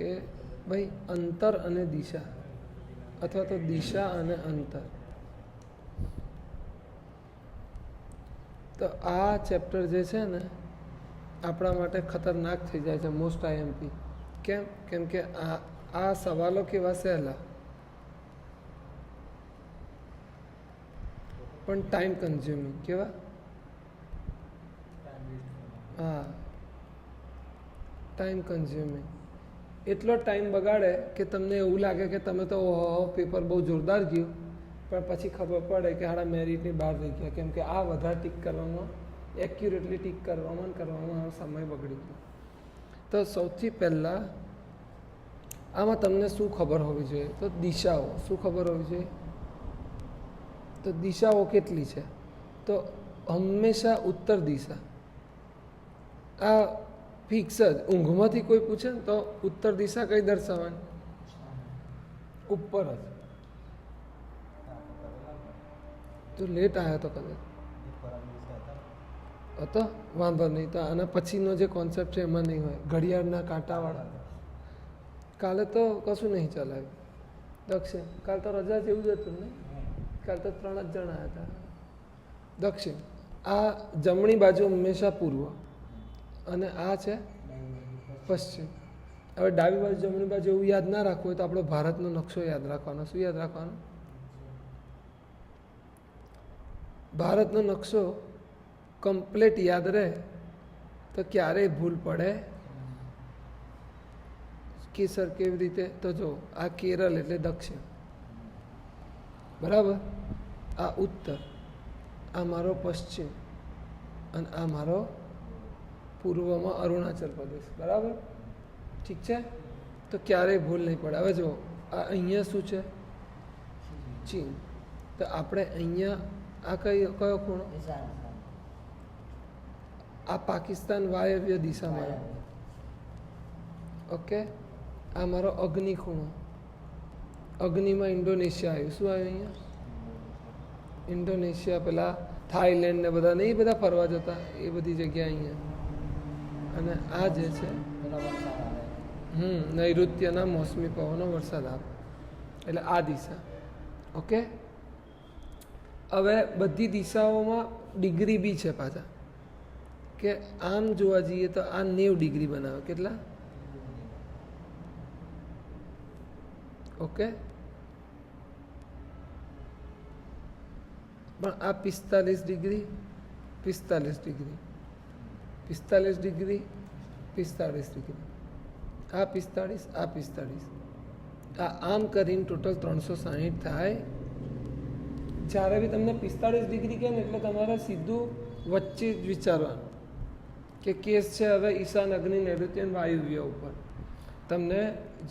કે ભાઈ અંતર અને દિશા, અથવા તો દિશા અને અંતર. તો આ ચેપ્ટર જે છે ને, આપણા માટે ખતરનાક થઈ જાય છે મોસ્ટ આઈએમપી કેમ? કેમ કે આ આ સવાલો કેવા સહેલા. પણ ટાઈમ કન્ઝ્યુમિંગ કેવા? હા. ટાઈમ કન્ઝ્યુમિંગ એટલો ટાઈમ બગાડે કે તમને એવું લાગે કે તમે તો, ઓહો પેપર બહુ જોરદાર ગયું. પણ પછી ખબર પડે કે હાડા મેરિટની બહાર રહી ગયા. કેમ કે આ વધારે ટીક કરવામાં એક્યુરેટલી ટીક કરવામાં કરવામાં સમય બગડી ગયો. તો સૌથી પહેલાં આમાં તમને શું ખબર હોવી જોઈએ? તો દિશાઓ. શું ખબર હોવી જોઈએ? તો દિશાઓ કેટલી છે? તો હંમેશા ઉત્તર દિશા. આ ફિક્સ જ ઊંઘમાંથી કોઈ પૂછે ને તો ઉત્તર દિશા કઈ દર્શાવવાની ઉપર જ. તો લેટ આવ્યો તો કદાચ. હતો? વાંધો નહીં. તો આના પછીનો જે કોન્સેપ્ટ છે એમાં નહીં હોય. ઘડિયાળના કાંટાવાળા. કાલે તો કશું નહીં ચલાવ્યું. દક્ષિણ. કાલ તો રજા જેવું જ હતું ને? કાલ તો ત્રણ જ જણા હતા. દક્ષિણ. આ જમણી બાજુ હંમેશા પૂર્વ. અને આ છે પશ્ચિમ. હવે ડાબી બાજુ જમણી બાજુ એવું યાદ ના રાખવું હોય તો આપણો ભારતનો નકશો યાદ રાખવાનો. શું યાદ રાખવાનો? ભારતનો નકશો કમ્પ્લેટ યાદ રહે તો ક્યારેય ભૂલ પડે કેસર કેવી રીતે? તો જો, આ કેરળ એટલે દક્ષિણ. બરાબર? આ ઉત્તર, આ મારો પશ્ચિમ અને આ મારો પૂર્વમાં અરુણાચલ પ્રદેશ. બરાબર? ઠીક છે? તો ક્યારેય ભૂલ નહીં પડે. હવે જો આ અહીંયા શું છે? ચીન. તો આપણે અહીંયા આ કઈ, કયો ખૂણો? આ પાકિસ્તાન વાયવ્ય દિશામાં. ઓકે? આ મારો અગ્નિ ખૂણો. અગ્નિમાં ઇન્ડોનેશિયા આવ્યું. શું આવ્યું અહીંયા? ઇન્ડોનેશિયા, પેલા થાઈલેન્ડ ને બધા નહીં બધા ફરવા જતા, એ બધી જગ્યા અહીંયા. અને આ જે છે, હમ, નૈઋત્યના મોસમી પવનો વરસાદ આવે. એટલે આ દિશા. ઓકે? હવે બધી દિશાઓમાં ડિગ્રી બી છે પાછા. કે આમ જોવા જઈએ તો આ નેવ ડિગ્રી બનાવે. કેટલા? ઓકે? પણ આ પિસ્તાલીસ ડિગ્રી પિસ્તાલીસ ડિગ્રી. પિસ્તાલીસ ડિગ્રી, પિસ્તાળીસ ડિગ્રી. આ પિસ્તાળીસ આ પિસ્તાળીસ. આ આમ કરીને ટોટલ ત્રણસો સાહીઠ થાય. જ્યારે બી તમને પિસ્તાળીસ ડિગ્રી કહે ને એટલે તમારે સીધું વચ્ચે જ વિચારવાનું કે કેસ છે હવે ઈશાન અગ્નિ નૈઋત્ય વાયુવ્ય ઉપર. તમને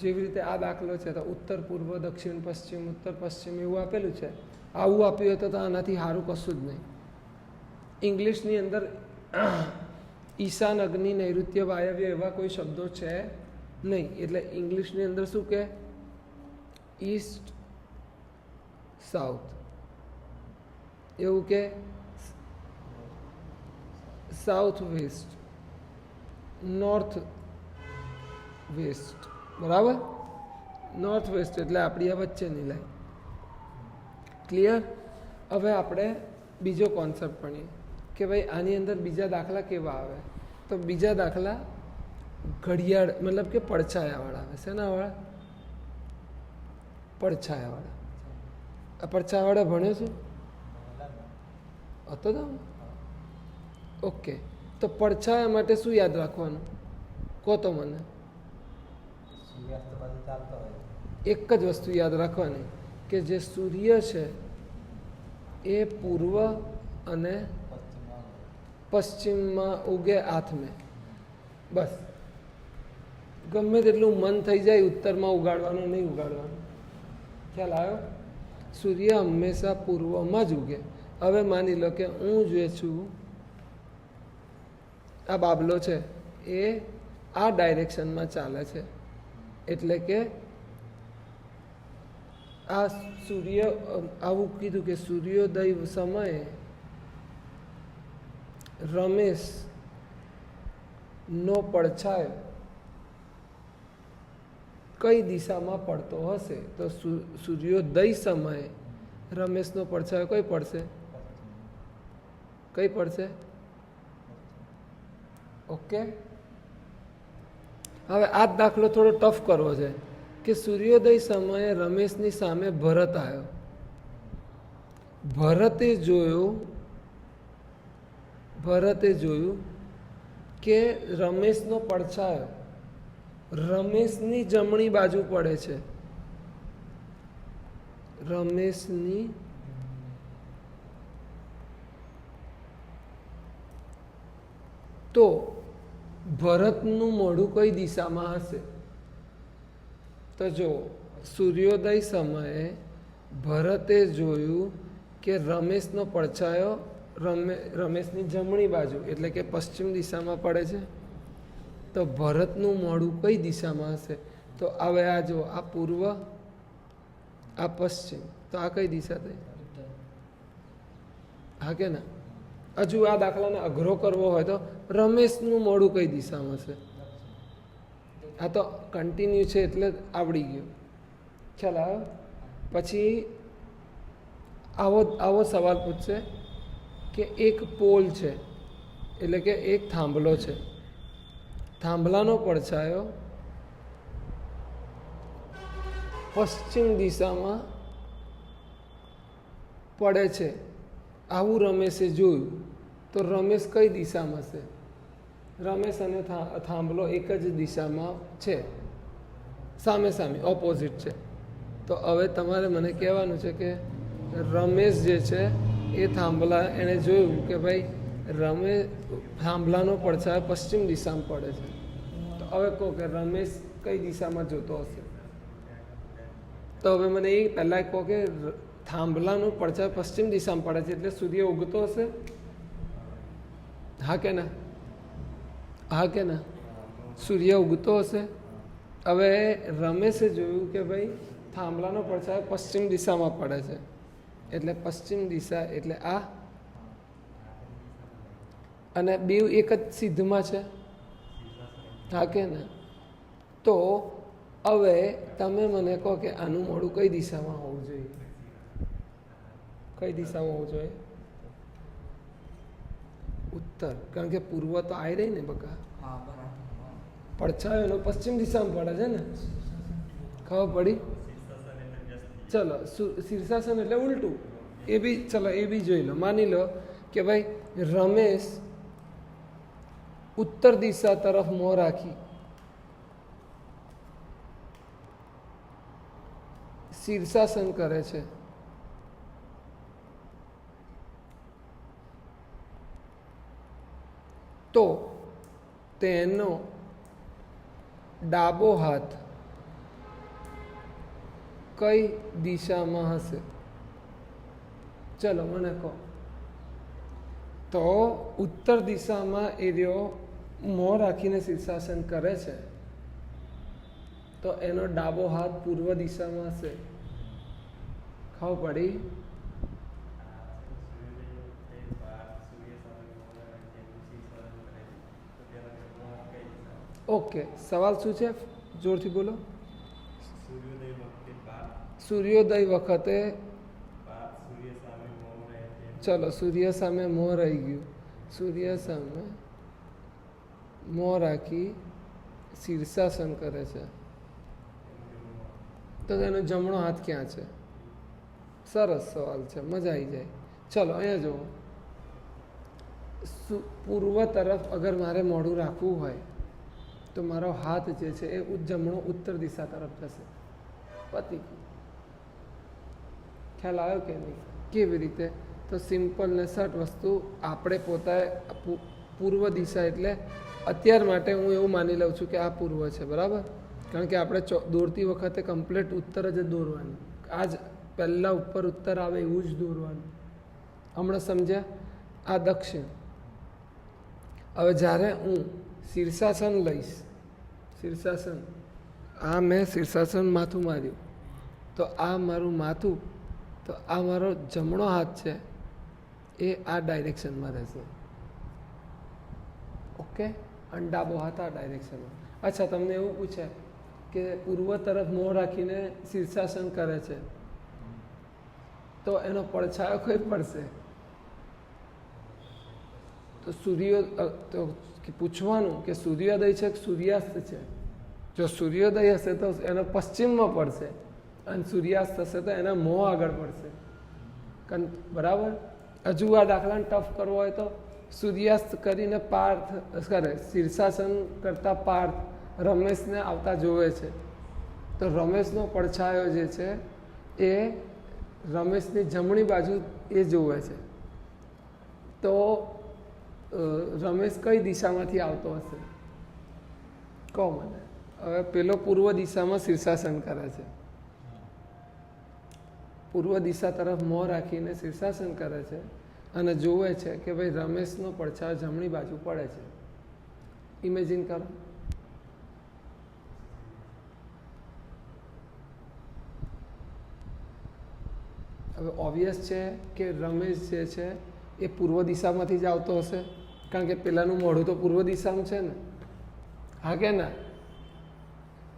જેવી રીતે આ દાખલો છે તો ઉત્તર, પૂર્વ, દક્ષિણ, પશ્ચિમ, ઉત્તર, પશ્ચિમ એવું આપેલું છે. આવું આપ્યું હતું તો આનાથી સારું કશું જ નહીં. ઇંગ્લિશની અંદર ઈશાન અગ્નિ નૈઋત્ય વાયવ્ય એવા કોઈ શબ્દો છે નહીં. એટલે ઇંગ્લિશની અંદર શું કે? ઈસ્ટ સાઉથ એવું કે? સાઉથ વેસ્ટ નોર્થ વેસ્ટ બરાબર? નોર્થ વેસ્ટ એટલે આપણી આ વચ્ચેની લાઈન ક્લિયર હવે આપણે બીજો કોન્સેપ્ટ ભણીએ કે ભાઈ આની અંદર બીજા દાખલા કેવા આવે? તો બીજા દાખલા ઘડિયાળ, મતલબ કે પડછાયાવાળા આવે શેનાવાળા પડછાયાવાળા. આ પડછાયાવાળા ભણ્યો છું? હતો તો? ઓકે તો પડછાયા માટે શું યાદ રાખવાનું? કહો તો મને. એક જ વસ્તુ યાદ રાખવાની કે જે સૂર્ય છે એ પૂર્વ અને પશ્ચિમમાં ઉગે આથમે. બસ. ગમે તેટલું મન થઈ જાય ઉત્તરમાં ઉગાડવાનું, નહીં ઉગાડવાનું. ખ્યાલ આવ્યો? સૂર્ય હંમેશા પૂર્વમાં જ ઉગે. હવે માની લો કે હું જે છું. આ બાબલો છે. એ આ ડાયરેક્શનમાં ચાલે છે. એટલે કે આ સૂર્ય આવું કીધું કે સૂર્યોદય સમયે રમેશ નો પડછાયો કઈ દિશામાં પડતો હશે? તો સૂર્યોદય સમયે રમેશનો પડછાયો કઈ પડશે? કઈ પડશે? ઓકે. હવે આ દાખલો થોડો ટફ કરવો છે કે સૂર્યોદય સમયે રમેશની સામે ભરત આવ્યો. ભરતે જોયું ભરતે જોયું કે રમેશનો પડછાયો, રમેશની જમણી બાજુ પડે છે. રમેશની તો ભરતનું મોઢું કઈ દિશામાં હશે? તો જો, સૂર્યોદય સમયે ભરતે જોયું કે રમેશનો પડછાયો રમે, રમેશની જમણી બાજુ, એટલે કે પશ્ચિમ દિશામાં પડે છે. તો ભરતનું મોડું કઈ દિશામાં હશે? તો હવે આ જો આ પૂર્વ, આ પશ્ચિમ. તો આ કઈ દિશા થઈ? હા કે ના? હજુ આ દાખલાને અઘરો કરવો હોય તો રમેશનું મોડું કઈ દિશામાં હશે? આ તો કન્ટિન્યુ છે એટલે આવડી ગયું. ખ્યાલ પછી આવો આવો સવાલ પૂછશે. કે એક પોલ છે, એટલે કે એક થાંભલો છે. થાંભલાનો પડછાયો પશ્ચિમ દિશામાં પડે છે. આવું રમેશે જોયું તો રમેશ કઈ દિશામાં છે? રમેશ અને થાંભલો એક જ દિશામાં છે. સામે સામે ઓપોઝિટ છે. તો હવે તમારે મને કહેવાનું છે કે રમેશ જે છે એ થાંભલા એણે જોયું કે ભાઈ રમે થાંભલાનો પડછાયો પશ્ચિમ દિશામાં પડે છે. તો હવે કહો કે રમેશ કઈ દિશામાં જોતો હશે? તો હવે મને એ પહેલાં કહો કે થાંભલાનો પડછાયો પશ્ચિમ દિશામાં પડે છે એટલે સૂર્ય ઉગતો હશે? હા કે ના? હા કે ના? સૂર્ય ઉગતો હશે? હવે રમેશે જોયું કે ભાઈ, થાંભલાનો પડછાયો પશ્ચિમ દિશામાં પડે છે. એટલે પશ્ચિમ દિશા એટલે આ. અને બેવ એક જ સિદ્ધમાં છે. હા કે ને? તો હવે તમે મને કહો કે આનું મોડું કઈ દિશામાં હોવું જોઈએ? કઈ દિશામાં હોવું જોઈએ? ઉત્તર. કારણ કે પૂર્વ તો આવી રહી ને બકા. પડછાયો એનો પશ્ચિમ દિશામાં પડે છે ને? ખબર પડી? ચલો શીર્ષાસન એટલે ઉલટું. એ બી, ચલો, એ બી જોઈ લો. માની લો કે ભાઈ, રમેશ ઉત્તર દિશા તરફ મોં રાખી. શીર્ષાસન કરે છે. તો તેનો ડાબો હાથ કઈ દિશામાં હશે? ચલો, મને કહો. તો ઉત્તર દિશામાં એ રહ્યો, મોં રાખીને શીર્ષાસન કરે છે. તો એનો ડાબો હાથ પૂર્વ દિશામાં હશે. ખબર પડી? ઓકે, સવાલ શું છે? જોરથી બોલો. સૂર્યોદય વખતે ચલો સૂર્ય સામે મોં રહી ગયું. સૂર્ય સામે મોં રાખી શીર્ષાસન કરે છે. તો તેનો જમણો હાથ ક્યાં છે? સરસ સવાલ છે મજા આવી જાય. ચલો અહીંયા જુઓ. પૂર્વ તરફ અગર મારે મોઢું રાખવું હોય તો મારો હાથ જે છે એ જમણો ઉત્તર દિશા તરફ જશે. પતિ ખ્યાલ આવ્યો કે નહીં? કેવી રીતે? તો સિમ્પલ ને સટ વસ્તુ આપણે પોતાએ પૂર્વ દિશા એટલે અત્યાર માટે હું એવું માની લઉં છું કે આ પૂર્વ છે, બરાબર? કારણ કે આપણે દોરતી વખતે કમ્પ્લીટ ઉત્તર જ દોરવાનું. આ જ પહેલાં ઉપર ઉત્તર આવે એવું જ દોરવાનું. હમણાં સમજ્યા? આ દક્ષિણ. હવે જ્યારે હું શીર્ષાસન લઈશ, શીર્ષાસન, આ મેં શીર્ષાસન માથું માર્યું. તો આ મારું માથું તો આ મારો જમણો હાથ છે, એ આ ડાયરેક્શનમાં રહેશે. ઓકે? અને ડાબો હાથ આ ડાયરેક્શનમાં. અચ્છા, તમને એવું પૂછે કે પૂર્વ તરફ મોં રાખીને શીર્ષાસન કરે છે, તો એનો પડછાયો કોઈ પડશે? તો સૂર્ય તો પૂછવાનું કે સૂર્યોદય છે સૂર્યાસ્ત છે? જો સૂર્યોદય હશે તો એનો પશ્ચિમમાં પડશે. અને સૂર્યાસ્ત થશે તો એના મોં આગળ પડશે. કન, બરાબર? હજુ આ દાખલાને ટફ કરવો હોય તો સૂર્યાસ્ત કરીને પાર્થ કરે શીર્ષાસન કરતા પાર્થ રમેશને આવતા જોવે છે. તો રમેશનો પડછાયો જે છે એ રમેશની જમણી બાજુ એ જોવે છે. તો રમેશ કઈ દિશામાંથી આવતો હશે? કહો મને. હવે પેલો પૂર્વ દિશામાં શીર્ષાસન કરે છે. પૂર્વ દિશા તરફ મોં રાખીને શીર્ષાસન કરે છે અને જોવે છે કે ભાઈ રમેશનો પડછાયો જમણી બાજુ પડે છે. ઇમેજિન કરો. હવે ઓબ્વિયસ છે કે રમેશ જે છે એ પૂર્વ દિશામાંથી જ આવતો હશે. કારણ કે પેલાનું મોઢું તો પૂર્વ દિશામાં છે ને. હા કે ના?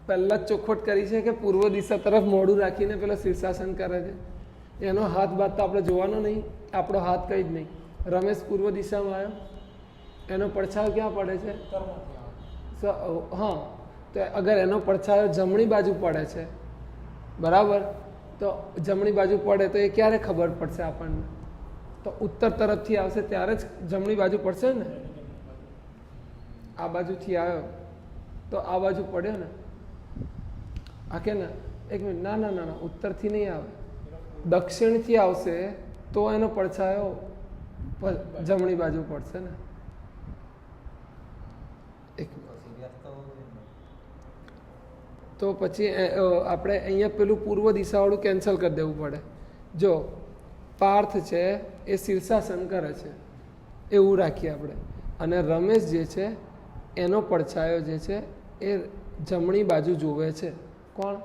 પહેલાં જ ચોખવટ કરી છે કે પૂર્વ દિશા તરફ મોઢું રાખીને પેલો શીર્ષાસન કરે છે. એનો હાથ બાદ તો આપણે જોવાનો નહીં, આપણો હાથ કંઈ જ નહીં. રમેશ પૂર્વ દિશામાં આવ્યો. એનો પડછાયો ક્યાં પડે છે? હા. તો અગર એનો પડછાયો જમણી બાજુ પડે છે, બરાબર? તો જમણી બાજુ પડે તો એ ક્યારે ખબર પડશે આપણને? તો ઉત્તર તરફથી આવશે ત્યારે જ જમણી બાજુ પડશે ને? આ બાજુથી આવ્યો. તો આ બાજુ પડ્યો ને? આ કે ના એક મિનિટ, ના ના ના ના, ઉત્તરથી નહીં આવે. દક્ષિણથી આવશે તો એનો પડછાયો જમણી બાજુ પડશે ને. તો પછી આપણે અહીંયા પેલું પૂર્વ દિશાવાળું કેન્સલ કરી દેવું પડે. જો, પાર્થ છે એ શીર્ષાસન કરે છે. એવું રાખીએ આપણે. અને રમેશ જે છે, એનો પડછાયો જે છે, એ જમણી બાજુ જોવે છે. કોણ?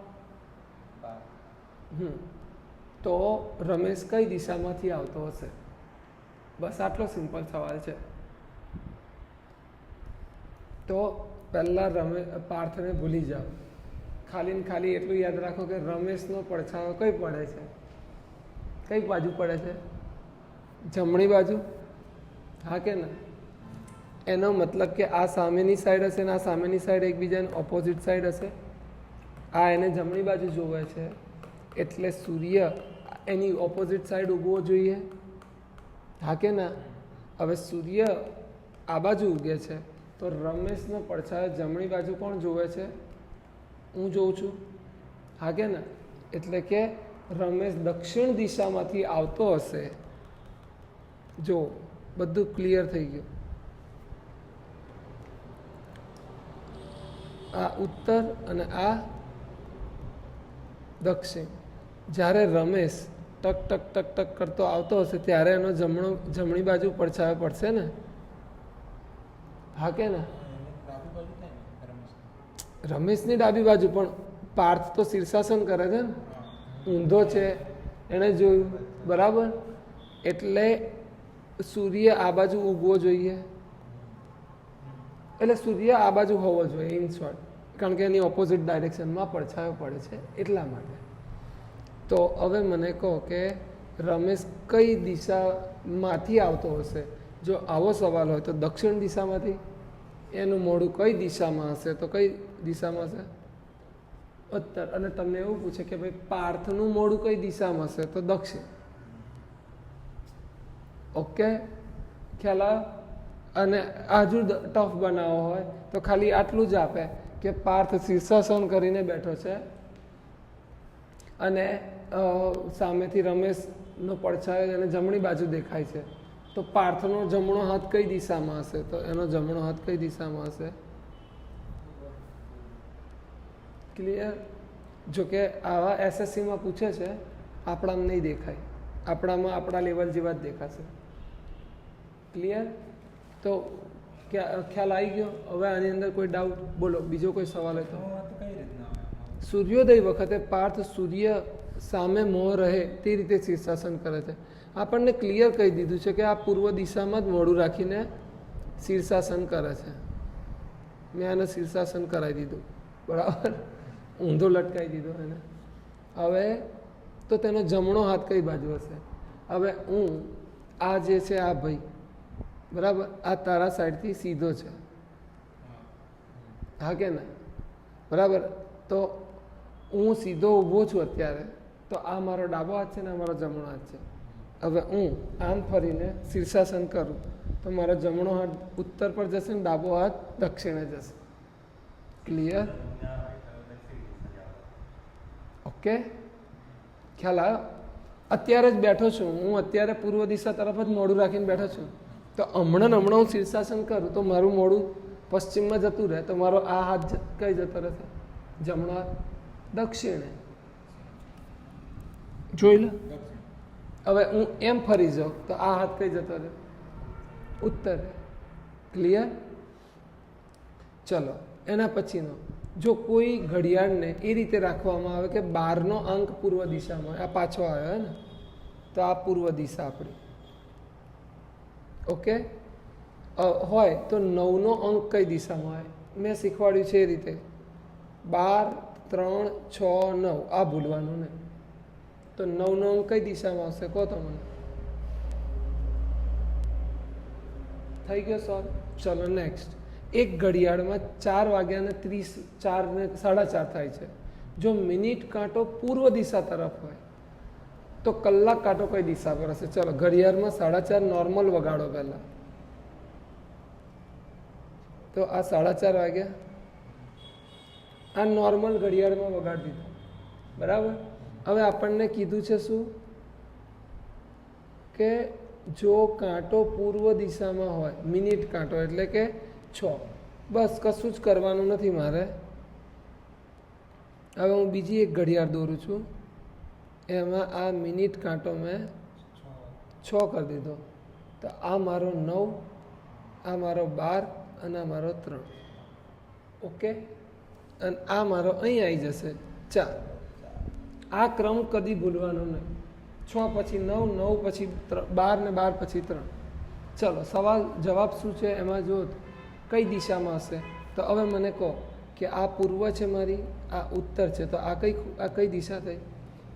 તો રમેશ કઈ દિશામાંથી આવતો હશે? બસ આટલો સિમ્પલ સવાલ છે. તો પહેલાં રમે, પાર્થને ભૂલી જાઓ. ખાલી ને ખાલી એટલું યાદ રાખો કે રમેશનો પડછાયો કઈ પડે છે? કઈ બાજુ પડે છે? જમણી બાજુ? હા કે ના? એનો મતલબ કે આ સામેની સાઈડ હશે ને આ સામેની સાઈડ એકબીજાની ઓપોઝિટ સાઈડ હશે? આ એને જમણી બાજુ જોવે છે. એટલે સૂર્ય એની ઓપોઝિટ સાઈડ ઉગવો જોઈએ. હા કે ના? હવે સૂર્ય આ બાજુ ઉગે છે. તો રમેશનો પડછાયો જમણી બાજુ કોણ જોવે છે? હું જોઉં છું. હા કે ના? એટલે કે રમેશ દક્ષિણ દિશામાંથી આવતો હશે. જો, બધું ક્લિયર થઈ ગયું. આ ઉત્તર અને આ દક્ષિણ જ્યારે રમેશ ટક ટક ટક ટક કરતો આવતો હશે, ત્યારે એનો જમણો, જમણી બાજુ પડછાયો પડશે ને? હા કે ને? રમેશની ડાબી બાજુ, પણ પાર્થ તો શીર્ષાસન કરે છે ને? ઊંધો છે, એણે જોયું. બરાબર? એટલે સૂર્ય આ બાજુ ઊભવો જોઈએ. એટલે સૂર્ય આ બાજુ હોવો જોઈએ ઇન શોર્ટ કારણ કે એની ઓપોઝિટ ડાયરેક્શનમાં પડછાયો પડે છે એટલા માટે. તો હવે મને કહો કે રમેશ કઈ દિશામાંથી આવતો હશે? જો આવો સવાલ હોય તો દક્ષિણ દિશામાંથી? એનું મોઢું કઈ દિશામાં હશે? તો કઈ દિશામાં હશે? ઉત્તર. અને તમને એવું પૂછે કે ભાઈ પાર્થનું મોઢું કઈ દિશામાં હશે? તો દક્ષિણ. ઓકે? ખ્યાલ અને આજુ ટફ બનાવવો હોય તો ખાલી આટલું જ આપે. કે પાર્થ શીર્ષાસન કરીને બેઠો છે. અને સામેથી રમેશનો પડછાયો એને જમણી બાજુ દેખાય છે. તો પાર્થનો જમણો હાથ કઈ દિશામાં હશે? તો એનો જમણો હાથ કઈ દિશામાં હશે? ક્લિયર જોકે આવા એસએસસીમાં પૂછે છે, આપણામાં નહીં દેખાય. આપણામાં આપણા લેવલ જેવા જ દેખાશે. ક્લિયર તો ખ્યાલ આવી ગયો? હવે આની અંદર કોઈ ડાઉટ બોલો બીજો કોઈ સવાલ હોય તો. સૂર્યોદય વખતે પાર્થ સૂર્ય સામે મોં રહે તે રીતે શીર્ષાસન કરે છે. આપણને ક્લિયર કહી દીધું છે કે આ પૂર્વ દિશામાં જ મોડું રાખીને શીર્ષાસન કરે છે. મેં આને શીર્ષાસન કરાવી દીધું. બરાબર? ઊંધો લટકાવી દીધો એને. હવે તો તેનો જમણો હાથ કઈ બાજુ હશે? હવે હું આ જે છે આ ભાઈ બરાબર? આ તારા સાઈડથી સીધો છે. હા કે ના? બરાબર? તો હું સીધો ઊભો છું અત્યારે. તો આ મારો ડાબો હાથ છે ને આ મારો જમણો હાથ છે. હવે હું આમ ફરીને શીર્ષાસન કરું, તો મારો જમણો હાથ ઉત્તર પર જશે ને ડાબો હાથ દક્ષિણે જશે. ક્લિયર ઓકે ખ્યાલ આવ્યો? અત્યારે જ બેઠો છું. હું અત્યારે પૂર્વ દિશા તરફ જ મોડું રાખીને બેઠો છું. તો હમણાં હમણાં હું શીર્ષાસન કરું તો મારું મોડું પશ્ચિમમાં જતું રહે તો મારો આ હાથ કઈ જતો રહેશે? જમણા દક્ષિણે. જોઈ લો. હવે હું એમ ફરી જાઉં તો આ હાથ કઈ જતો રહે? ઉત્તરે. ક્લિયર ચલો, એના પછીનો. જો કોઈ ઘડિયાળને એ રીતે રાખવામાં આવે કે બારનો અંક પૂર્વ દિશામાં, આ પાછો આવ્યો હે ને, તો આ પૂર્વ દિશા આપણી. ઓકે? હોય, તો નવનો અંક કઈ દિશામાં હોય? મેં શીખવાડ્યું છે એ રીતે. બાર, ત્રણ, છ, નવ. આ ભૂલવાનું ને. તો નવનો અંક કઈ દિશામાં આવશે? કહો તો મને. થઈ ગયો સોલ્વ ચલો નેક્સ્ટ એક ઘડિયાળમાં ચાર વાગ્યાને ત્રીસ, ચાર ને સાડા ચાર થાય છે. જો મિનિટ કાંટો પૂર્વ દિશા તરફ હોય તો કલાક કાંટો કઈ દિશા પર હશે. ચલો, ઘડિયાળમાં સાડા ચાર નોર્મલ વગાડો પહેલા. તો આ સાડા ચાર વાગ્યા. આ નોર્મલ ઘડિયાળમાં વગાડી દીધો. બરાબર? હવે આપણને કીધું છે શું? કે જો કાંટો પૂર્વ દિશામાં હોય, મિનિટ કાંટો એટલે કે છ. બસ, કશું જ કરવાનું નથી મારે. હવે હું બીજી એક ઘડિયાળ દોરું છું. એમાં આ મિનિટ કાંટો મેં છ કરી દીધો. તો આ મારો નવ, આ મારો બાર અને આ મારો ત્રણ. ઓકે? અને આ મારો અહીં આવી જશે. ચાર આ ક્રમ કદી ભૂલવાનો નહીં. છ પછી નવ નવ પછી બાર ને બાર પછી ત્રણ. ચલો, સવાલ, જવાબ શું છે એમાં જો કઈ દિશામાં હશે? તો હવે મને કહો કે આ પૂર્વ છે મારી, આ ઉત્તર છે. તો આ કઈ આ કઈ દિશા થઈ?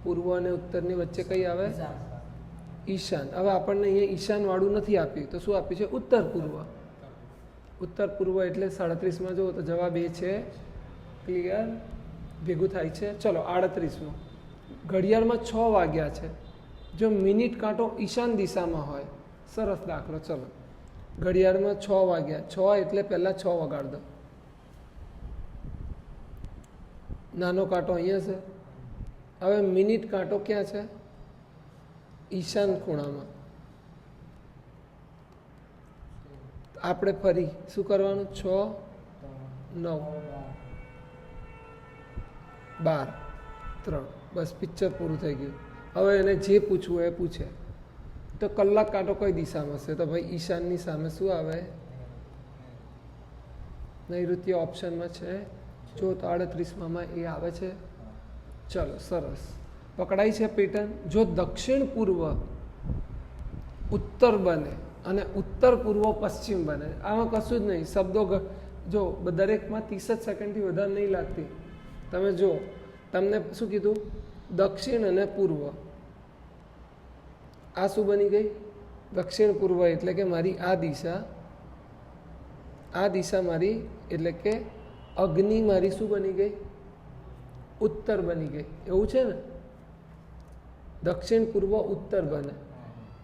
પૂર્વ અને ઉત્તરની વચ્ચે કઈ આવે? ઈશાન. હવે આપણને અહીંયા ઈશાન વાળું નથી આપ્યું. તો શું આપ્યું છે? ઉત્તર પૂર્વ. ઉત્તર પૂર્વ એટલે સાડત્રીસમાં જુઓ તો જવાબ એ છે. ક્લિયર ભેગું થાય છે. ચલો આડત્રીસમાં. ઘડિયાળમાં છ વાગ્યા છે. જો મિનિટ કાંટો ઈશાન દિશામાં હોય સરસ દાખલો. ચલો. ઘડિયાળમાં છ વાગ્યા. છ એટલે પહેલાં છ વગાડ દો. નાનો કાંટો અહીંયા છે. હવે મિનિટ કાંટો ક્યાં છે? ઈશાન ખૂણામાં. આપણે ફરી શું કરવાનું? છ, નવ, બાર, ત્રણ. બસ પિક્ચર પૂરું થઈ ગયું. હવે એને જે પૂછવું એ પૂછે. તો કલાક કાંટો કઈ દિશામાં છે તો ભાઈ ઈશાનની સામે શું આવે? નૈઋત્ય ઓપ્શનમાં છે. જો તો આડત્રીસમાં એ આવે છે. ચલો, સરસ. પકડાઈ છે પેટર્ન. જો દક્ષિણ પૂર્વ ઉત્તર બને અને ઉત્તર પૂર્વ પશ્ચિમ બને, આમાં કશું જ નહીં. શબ્દો જો દરેકમાં ત્રીસ જ સેકન્ડથી વધારે નહીં લાગતી. તમે જો તમને શું કીધું? દક્ષિણ અને પૂર્વ. આ શું બની ગઈ? દક્ષિણ પૂર્વ એટલે કે મારી આ દિશા. આ દિશા મારી એટલે કે અગ્નિ મારી શું બની ગઈ? ઉત્તર બની ગઈ. એવું છે ને? દક્ષિણ પૂર્વ ઉત્તર બને.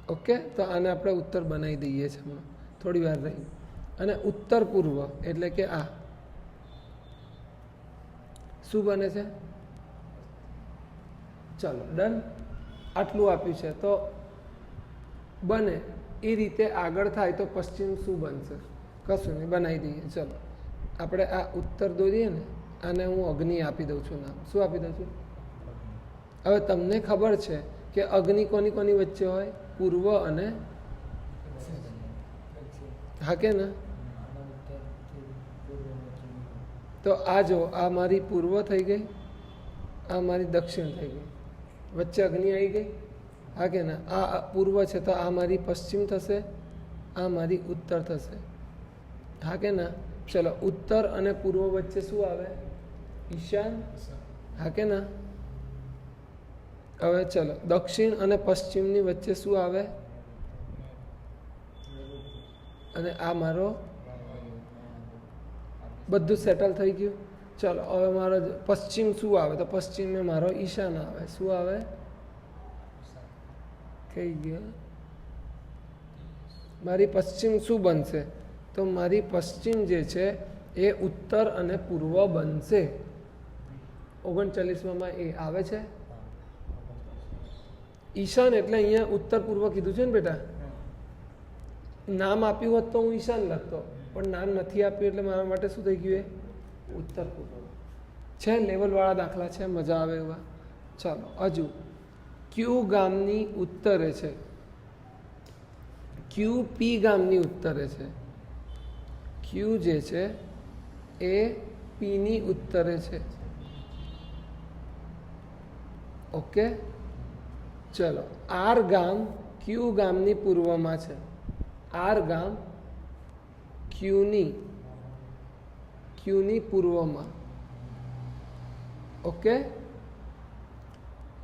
ઓકે? તો આને આપણે ઉત્તર બનાવી દઈએ છીએ હમણાં. થોડી વાર રહી. અને ઉત્તર પૂર્વ એટલે કે આ. શું બને છે? ચાલો, ડન. આટલું આપ્યું છે. તો બને. એ રીતે આગળ થાય તો પશ્ચિમ શું બનશે? કશું નહીં. બનાવી દઈએ. ચલો. આપણે આ ઉત્તર દોરીએ ને. આને હું અગ્નિ આપી દઉં છું નામ. શું આપી દઉં છું? હવે તમને ખબર છે કે અગ્નિ કોની કોની વચ્ચે હોય? પૂર્વ અને હા કે ને? તો આ જો, આ મારી પૂર્વ થઈ ગઈ, આ મારી દક્ષિણ થઈ ગઈ. વચ્ચે અગ્નિ આવી ગઈ? હા કે ના? આ પૂર્વ છે તો આ મારી પશ્ચિમ થશે, આ મારી ઉત્તર થશે. હા કે ના? ચલો, ઉત્તર અને પૂર્વ વચ્ચે શું આવે? ઈશાન હા કે ના હવે ચલો, દક્ષિણ અને પશ્ચિમની વચ્ચે શું આવે? અને આ મારો? બધું સેટલ થઈ ગયું. ચલો, હવે મારો પશ્ચિમ શું આવે? તો પશ્ચિમે મારો ઈશાન આવે. શું આવે? કઈ ગયો. મારી પશ્ચિમ શું બનશે? તો મારી પશ્ચિમ જે છે, એ ઉત્તર અને પૂર્વ બનશે. ઓગણચાલીસમાં એ આવે છે? ઈશાન એટલે અહીંયા ઉત્તર પૂર્વ કીધું છે ને બેટા? નામ આપ્યું હોત તો હું ઈશાન લખતો. પણ નામ નથી આપ્યું એટલે મારા માટે શું થઈ ગયું એ? ઉત્તર પૂર્વ. છે, લેવલવાળા દાખલા છે, મજા આવે એવા. ચાલો, હજુ. ક્યુ ગામની ઉત્તરે છે. ક્યુ પી ગામની ઉત્તરે છે. ક્યુ જે છે એ પીની ઉત્તરે છે. ઓકે? ચલો, આર ગામ ક્યુ ગામની પૂર્વમાં છે. આર ગામ ક્યુની ક્યુની પૂર્વમાં? ઓકે?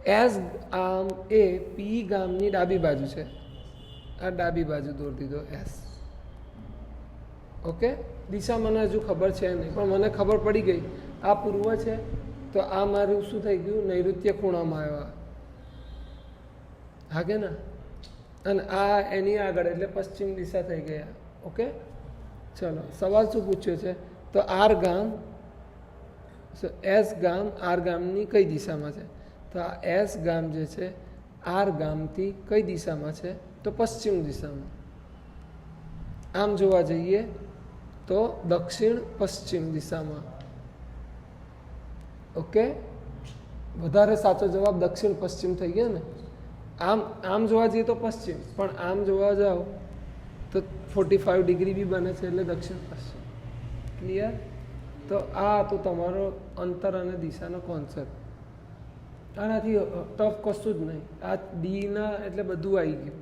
એસ આમ એ પી ગામની ડાબી બાજુ છે. આ ડાબી બાજુ દોરી દીધો, એસ. ઓકે? દિશા મને હજુ ખબર છે નહીં, પણ મને ખબર પડી ગઈ. આ પૂર્વ છે તો આ મારું શું થઈ ગયું? નૈઋત્ય ખૂણામાં આવ્યા. હા કે ના? અને આ એની આગળ, એટલે પશ્ચિમ દિશા થઈ ગયા. ઓકે? ચલો, સવાલ શું પૂછ્યો છે? તો આર ગામ એસ ગામ, આર ગામની કઈ દિશામાં છે? તો આ એસ ગામ જે છે, આર ગામથી કઈ દિશામાં છે? તો પશ્ચિમ દિશામાં. આમ જોવા જઈએ તો દક્ષિણ પશ્ચિમ દિશામાં. ઓકે વધારે સાચો જવાબ દક્ષિણ પશ્ચિમ થઈ ગયો ને. આમ આમ જોવા જઈએ તો પશ્ચિમ, પણ આમ જોવા જાઓ તો ફોર્ટી ફાઇવ ડિગ્રી બી બને છે એટલે દક્ષિણ પશ્ચિમ. ક્લિયર તો આ તો તમારો અંતર અને દિશાનો કોન્સેપ્ટ આનાથી ટફ કશું જ નહીં. આ ડીના એટલે બધું આવી ગયું.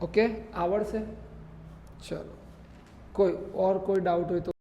ઓકે આવડશે? ચલો. કોઈ ઓર કોઈ ડાઉટ હોય તો